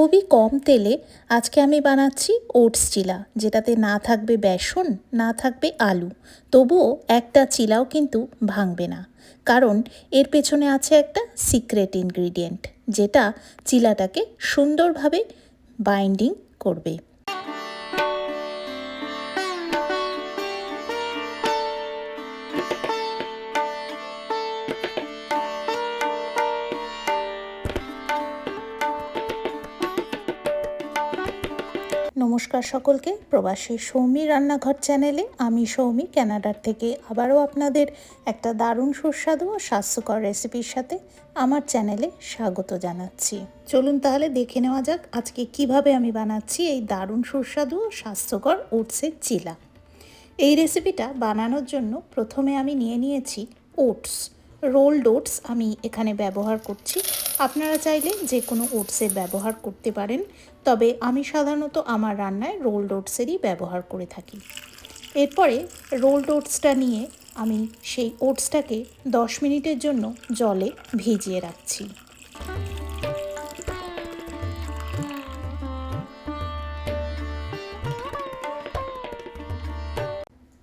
খুবই কম তেলে আজকে আমি বানাচ্ছি ওটস চিলা, যেটাতে না থাকবে বেসন, না থাকবে আলু। তবুও একটা চিলাও কিন্তু ভাঙবে না, কারণ এর পেছনে আছে একটা সিক্রেট ইনগ্রিডিয়েন্ট, যেটা চিলাটাকে সুন্দরভাবে বাইন্ডিং করবে। নমস্কার সকলকে প্রবাসী সৌমি রান্নাঘর চ্যানেলে আমি সৌমি ক্যানাডার থেকে আবারও আপনাদের একটা দারুণ সুস্বাদু ও স্বাস্থ্যকর রেসিপির সাথে আমার চ্যানেলে স্বাগত জানাচ্ছি। চলুন তাহলে দেখে নেওয়া যাক আজকে কীভাবে আমি বানাচ্ছি এই দারুণ সুস্বাদু ও স্বাস্থ্যকর ওটসের চিলা। এই রেসিপিটা বানানোর জন্য প্রথমে আমি নিয়ে নিয়েছি ওটস। রোলড ওটস আমি এখানে ব্যবহার করছি। আপনারা চাইলে যে কোনো ওটসের ব্যবহার করতে পারেন। তবে আমি সাধারণত আমার রান্নায় রোল ওটসেরই ব্যবহার করে থাকি। এরপরে রোল ওটসটা নিয়ে আমি সেই ওটসটাকে দশ মিনিটের জন্য জলে ভিজিয়ে রাখছি।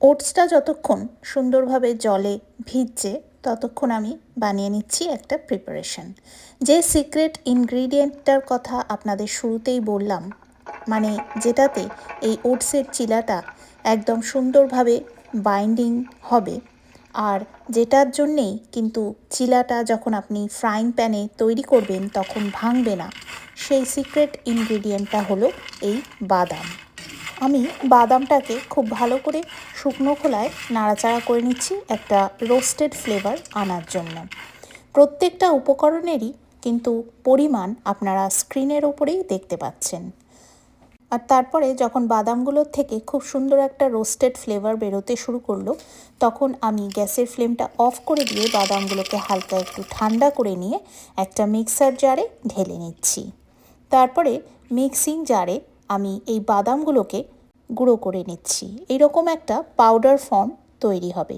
ওটসটা যতক্ষণ সুন্দরভাবে জলে ভিজছে ততক্ষণ আমি বানিয়ে নিচ্ছি একটা প্রিপারেশন যে সিক্রেট ইনগ্রিডিয়েন্টটার কথা আপনাদের শুরুতেই বললাম মানে যেটাতে এই ওটসের চিলাটা একদম সুন্দরভাবে বাইন্ডিং হবে, আর যেটার জন্যেই কিন্তু চিলাটা যখন আপনি ফ্রাইং প্যানে তৈরি করবেন তখন ভাঙবে না, সেই সিক্রেট ইনগ্রিডিয়েন্টটা হলো এই বাদাম। আমি বাদামটাকে খুব ভালো করে শুকনো খোলায় নাড়াচাড়া করে নিচ্ছি একটা রোস্টেড ফ্লেভার আনার জন্য। প্রত্যেকটা উপকরণেরই কিন্তু পরিমাণ আপনারা স্ক্রিনের ওপরেই দেখতে পাচ্ছেন। আর তারপরে যখন বাদামগুলোর থেকে খুব সুন্দর একটা রোস্টেড ফ্লেভার বেরোতে শুরু করল, তখন আমি গ্যাসের ফ্লেমটা অফ করে দিয়ে বাদামগুলোকে হালকা একটু ঠান্ডা করে নিয়ে একটা মিক্সার জারে ঢেলে নিচ্ছি। তারপরে মিক্সিং জারে আমি এই বাদামগুলোকে গুঁড়ো করে নিচ্ছি। এইরকম একটা পাউডার ফর্ম তৈরি হবে।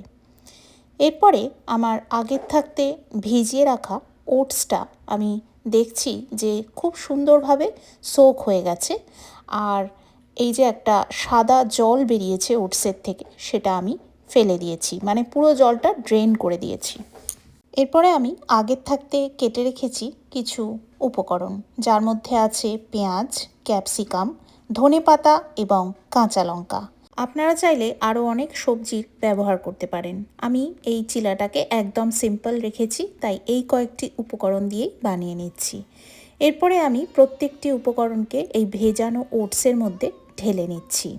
এরপরে আমার আগের থাকতে ভিজিয়ে রাখা ওটসটা আমি দেখছি যে খুব সুন্দরভাবে সোক হয়ে গেছে। আর এই যে একটা সাদা জল বেরিয়েছে ওটসের থেকে, সেটা আমি ফেলে দিয়েছি। মানে পুরো জলটা ড্রেন করে দিয়েছি। এরপরে আমি আগের থাকতে কেটে রেখেছি কিছু উপকরণ, যার মধ্যে আছে পেঁয়াজ ক্যাপসিকাম ধনে পাতা এবং কাঁচা লঙ্কা আপনারা চাইলে আরও অনেক সবজির ব্যবহার করতে পারেন। আমি এই চিলাটাকে একদম সিম্পল রেখেছি, তাই এই কয়েকটি উপকরণ দিয়েই বানিয়ে নিচ্ছি। এরপরে আমি প্রত্যেকটি উপকরণকে এই ভেজানো ওটসের মধ্যে ঢেলে নিচ্ছি।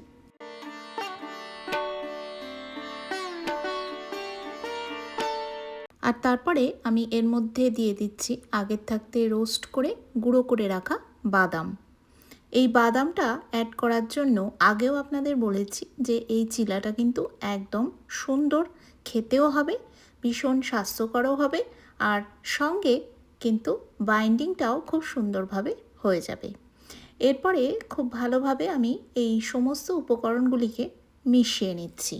আর তারপরে আমি এর মধ্যে দিয়ে দিচ্ছি আগের থাকতে রোস্ট করে, গুঁড়ো করে রাখা বাদাম। এই বাদামটা অ্যাড করার জন্য আগেও আপনাদের বলেছি যে এই চিলাটা কিন্তু একদম সুন্দর, খেতেও হবে, ভীষণ স্বাস্থ্যকরও হবে আর সঙ্গে কিন্তু বাইন্ডিংটাও খুব সুন্দরভাবে হয়ে যাবে। এরপরে খুব ভালোভাবে আমি এই সমস্ত উপকরণগুলিকে মিশিয়ে নিচ্ছি।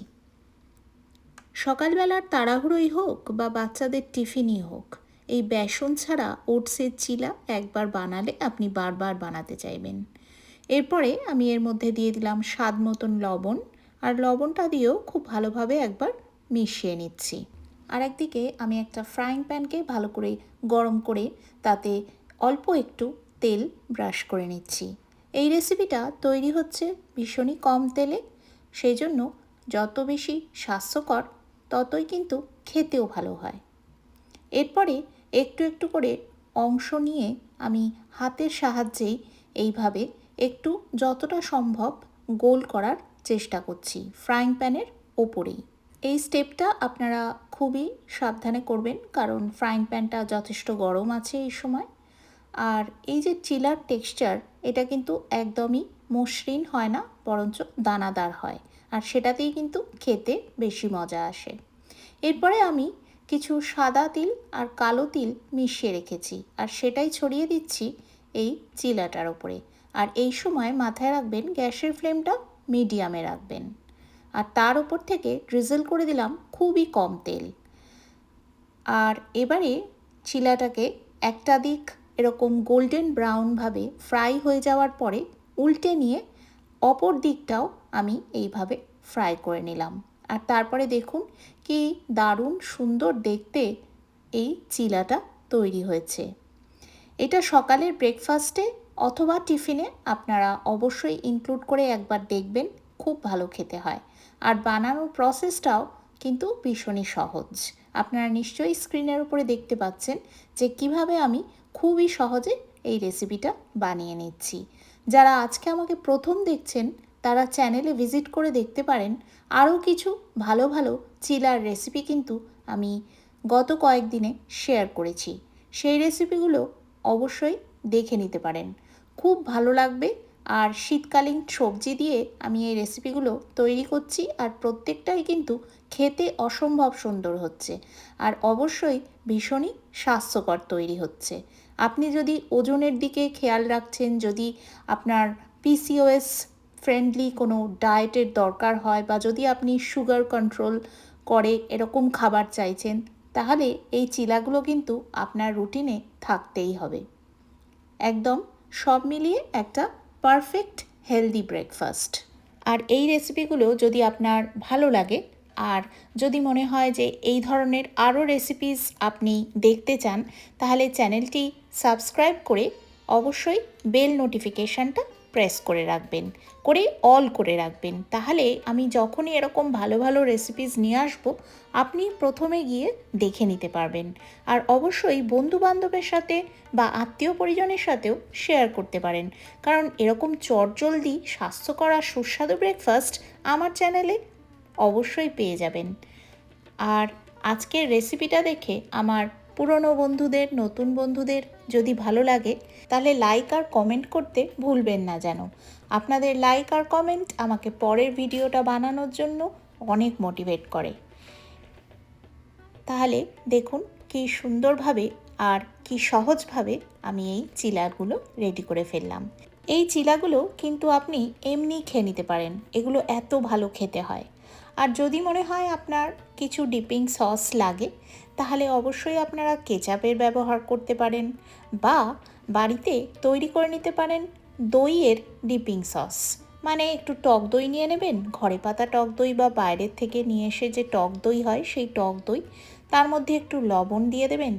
সকালবেলার তাড়াহুড়োই হোক বা বাচ্চাদের টিফিনই হোক, এই বেসন ছাড়া ওটসের চিলা একবার বানালে আপনি বারবার বানাতে চাইবেন। এরপরে আমি এর মধ্যে দিয়ে দিলাম স্বাদ মতন লবণ, আর লবণটা দিয়েও খুব ভালোভাবে একবার মিশিয়ে নিচ্ছি। আর একদিকে আমি একটা ফ্রাইং প্যানকে ভালো করে গরম করে তাতে অল্প একটু তেল ব্রাশ করে নিচ্ছি। এই রেসিপিটা তৈরি হচ্ছে ভীষণই কম তেলে, সেই জন্য যত বেশি স্বাস্থ্যকর ততই কিন্তু খেতেও ভালো হয়। এরপরে একটু একটু করে অংশ নিয়ে আমি হাতের সাহায্যেই এইভাবে একটু যতটা সম্ভব গোল করার চেষ্টা করছি ফ্রাইং প্যানের ওপরেই। এই স্টেপটা আপনারা খুবই সাবধানে করবেন, কারণ ফ্রাইং প্যানটা যথেষ্ট গরম আছে এই সময়। আর এই যে চিলার টেক্সচার, এটা কিন্তু একদমই মসৃণ হয় না, বরঞ্চ দানাদার হয়। আর সেটাতেই কিন্তু খেতে বেশি মজা আসে। এরপরে আমি কিছু সাদা তিল আর কালো তিল মিশিয়ে রেখেছি, আর সেটাই ছড়িয়ে দিচ্ছি এই চিলাটার ওপরে। আর এই সময় মাথায় রাখবেন গ্যাসের ফ্লেমটা মিডিয়ামে রাখবেন। আর তার উপর থেকে ড্রিজল করে দিলাম খুবই কম তেল। আর এবারে চিলাটাকে একটা দিক এরকম গোল্ডেন ব্রাউনভাবে ফ্রাই হয়ে যাওয়ার পরে উল্টে নিয়ে অপর দিকটাও আমি এইভাবে ফ্রাই করে নিলাম। আর তারপরে দেখুন কি দারুণ সুন্দর দেখতে এই চিলাটা তৈরি হয়েছে। এটা সকালের ব্রেকফাস্টে অথবা টিফিনে আপনারা অবশ্যই ইনক্লুড করে একবার দেখবেন, খুব ভালো খেতে হয়। আর বানানোর প্রসেসটাও কিন্তু ভীষণই সহজ। আপনারা নিশ্চয়ই স্ক্রিনের উপরে দেখতে পাচ্ছেন যে কীভাবে আমি খুবই সহজে এই রেসিপিটা বানিয়ে নিচ্ছি। যারা আজকে আমাকে প্রথম দেখছেন, তারা চ্যানেলে ভিজিট করে দেখতে পারেন, আরও কিছু ভালো ভালো চিলার রেসিপি কিন্তু আমি গত কয়েকদিনে শেয়ার করেছি। সেই রেসিপিগুলো অবশ্যই দেখে নিতে পারেন। খুব ভালো লাগবে। আর শীতকালীন সবজি দিয়ে আমি এই রেসিপিগুলো তৈরি করছি আর প্রত্যেকটাই কিন্তু খেতে অসম্ভব সুন্দর হচ্ছে। আর অবশ্যই ভীষণই স্বাস্থ্যকর তৈরি হচ্ছে। আপনি যদি ওজনের দিকে খেয়াল রাখছেন, যদি আপনার পিসিওএস ফ্রেন্ডলি কোনো ডায়েটের দরকার হয় বা যদি আপনি সুগার কন্ট্রোল করে এরকম খাবার চাইছেন, তাহলে এই চিলাগুলো কিন্তু আপনার রুটিনে থাকতেই হবে। একদম সব মিলিয়ে একটা পারফেক্ট হেলদি ব্রেকফাস্ট আর এই রেসিপিগুলো যদি আপনার ভালো লাগে, আর যদি মনে হয় যে এই ধরনের আরও রেসিপিস আপনি দেখতে চান, তাহলে চ্যানেলটি সাবস্ক্রাইব করে অবশ্যই বেল নোটিফিকেশানটা প্রেস করে রাখবেন, করে অল করে রাখবেন। তাহলে আমি যখনই এরকম ভালো ভালো রেসিপিস নিয়ে আসব, আপনি প্রথমে গিয়ে দেখে নিতে পারবেন। আর অবশ্যই বন্ধু বান্ধবের সাথে বা আত্মীয় পরিজনের সাথেও শেয়ার করতে পারেন। কারণ এরকম চটজলদি, স্বাস্থ্যকর আর সুস্বাদু ব্রেকফাস্ট আমার চ্যানেলে অবশ্যই পেয়ে যাবেন। আর আজকের রেসিপিটা দেখে আমার পুরনো বন্ধুদের, নতুন বন্ধুদের যদি ভালো লাগে, তাহলে লাইক আর কমেন্ট করতে ভুলবেন না যেন। আপনাদের লাইক আর কমেন্ট আমাকে পরের ভিডিওটা বানানোর জন্য অনেক মোটিভেট করে। তাহলে দেখুন কি সুন্দরভাবে আর কি সহজভাবে আমি এই চিলাগুলো রেডি করে ফেললাম। এই চিলাগুলো কিন্তু আপনি এমনি খেয়ে নিতে পারেন। এগুলো এত ভালো খেতে হয়। আর যদি মনে হয় আপনার কিছু ডিপিং সস লাগে, তাহলে অবশ্যই আপনারা কেচাপের ব্যবহার করতে পারেন বা বাড়িতে তৈরি করে নিতে পারেন দইয়ের ডিপিং সস মানে একটু টক দই নিয়ে নেবেন, ঘরে পাতা টক দই বা বাইরের থেকে নিয়ে এসে যে টক দই হয় সেই টক দই, তার মধ্যে একটু লবণ দিয়ে দেবেন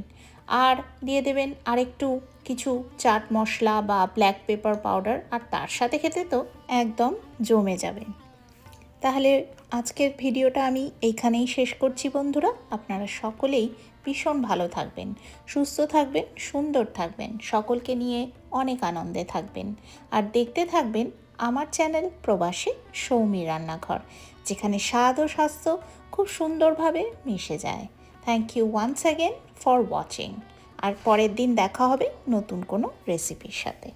আর দিয়ে দেবেন আরেকটু কিছু চাট মশলা বা ব্ল্যাক পেপার পাউডার আর তার সাথে খেতে তো একদম জমে যাবে। তাহলে আজকের ভিডিওটা আমি এইখানেই শেষ করছি বন্ধুরা। আপনারা সকলেই ভীষণ ভালো থাকবেন, সুস্থ থাকবেন, সুন্দর থাকবেন, সকলকে নিয়ে অনেক আনন্দে থাকবেন। আর দেখতে থাকবেন আমার চ্যানেল প্রবাসী সৌমি রান্নাঘর, যেখানে স্বাদ ও স্বাস্থ্য খুব সুন্দরভাবে মিশে যায়। Thank you once again for watching আর পরের দিন দেখা হবে নতুন কোনো রেসিপির সাথে।